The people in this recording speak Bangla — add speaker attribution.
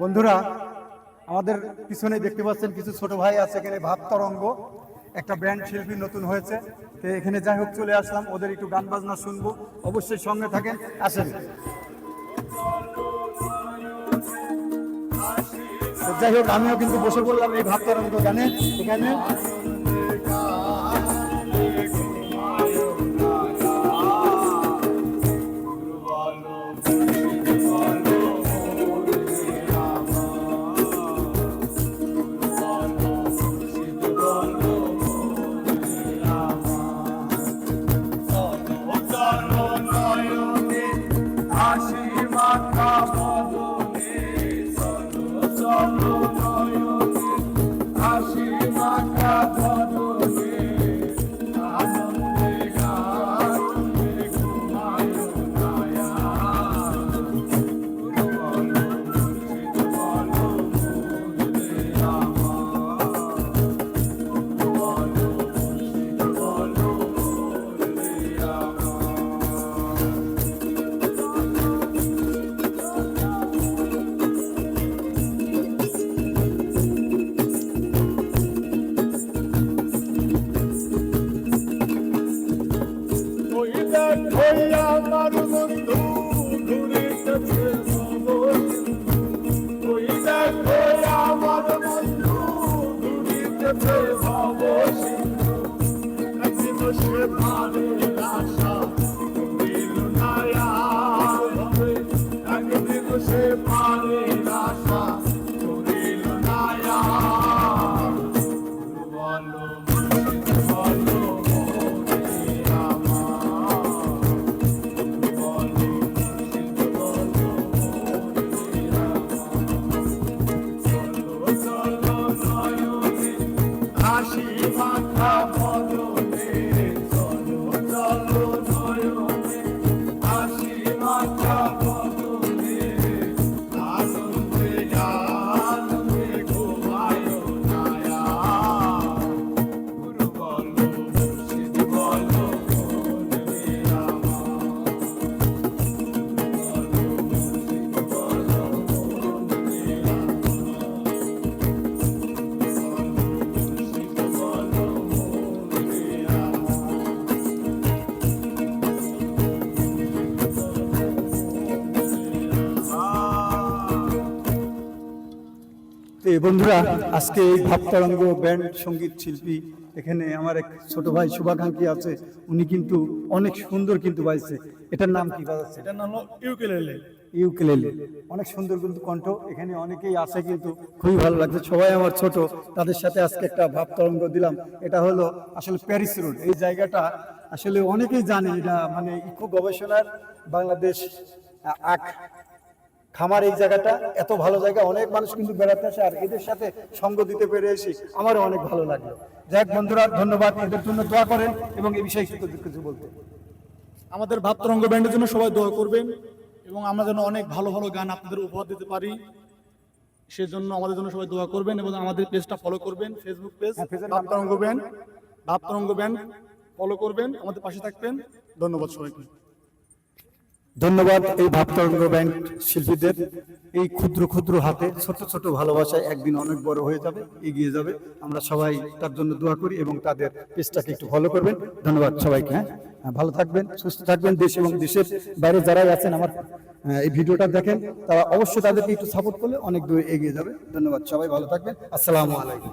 Speaker 1: বন্ধুরা, আমাদের পিছনে দেখতে পাচ্ছেন কিছু ছোট ভাই আছে, এখানে ভাব তরঙ্গ, একটা ব্র্যান্ড শিল্পী নতুন হয়েছে। তো এখানে যাই হোক, চলে আসলাম, ওদের একটু গান বাজনা শুনব। অবশ্যই সঙ্গে থাকেন, আসেন। যাই হোক, আমিও কিন্তু বসে পড়লাম এই ভাব তরঙ্গ গানে, এখানে। Oh.
Speaker 2: ওই দেখো আমার বন্ধু ঘুরিতেছে খবর। ওই দেখো আমার বন্ধু ঘুরিতেছে খবর। একদিন সে ভাবে আশা হবে। একদিন সে ভাবে মাথা বদলে
Speaker 1: এই বন্ধুরা আজকে এই ভাব তরঙ্গ ব্যান্ড সংগীত শিল্পী এখানে আমার এক ছোট ভাই শুভাকাঙ্ক্ষী আছে উনি কিন্তু অনেক সুন্দর কিন্তু বাজছে। এটার নাম কি বাজাচ্ছে?
Speaker 2: এটার নাম হলো ইউকেলেলে।
Speaker 1: ইউকেলেলে। অনেক সুন্দর কিন্তু কণ্ঠ এখানে অনেকেই আছে কিন্তু খুবই ভালো লাগছে। সবাই আমার ছোট তাদের সাথে আজকে একটা ভাব তরঙ্গ দিলাম। এটা হলো আসলে প্যারিস রোড। এই জায়গাটা আসলে অনেকেই জানে এটা মানে ইকো গবেষণার বাংলাদেশ আখ খামার এই জায়গাটা এত ভালো জায়গা অনেক মানুষ কিন্তু বেড়াতে আসে আর এদের সাথে সঙ্গ দিতে পেরে এসে আমারও অনেক ভালো লাগল। যাই বন্ধুরা ধন্যবাদ এদের জন্য দোয়া করেন এবং এই বিষয়ে কিছু কিছু বলতে।
Speaker 3: আমাদের ভাবতরঙ্গ ব্যান্ডের জন্য সবাই দোয়া করবেন এবং আমরা যেন অনেক ভালো ভালো গান আপনাদের উপহার দিতে পারি। সেজন্য আমাদের জন্য সবাই দোয়া করবেন এবং আমাদের পেজটা ফলো করবেন Facebook page Bhabtaranga band Bhabtaranga band follow করবেন আমাদের পাশে থাকবেন। ধন্যবাদ সবাইকে।
Speaker 1: ধন্যবাদ এই ভাবতরঙ্গ ব্যাংক শিল্পীদের। এই ক্ষুদ্র ক্ষুদ্র হাতে ছোট ছোট ভালোবাসায় একদিন অনেক বড় হয়ে যাবে এগিয়ে যাবে। আমরা সবাই তার জন্য দোয়া করি এবং তাদের পেজটাকে একটু ফলো করবেন। ধন্যবাদ সবাইকে হ্যাঁ। হ্যাঁ, ভালো থাকবেন সুস্থ থাকবেন দেশ এবং দেশের বাইরে যারাই আছেন আমার এই ভিডিওটা দেখেন তারা অবশ্যই তাদেরকে একটু সাপোর্ট করলে অনেক দূরে এগিয়ে যাবে। ধন্যবাদ সবাই ভালো থাকবেন। আসসালামু আলাইকুম।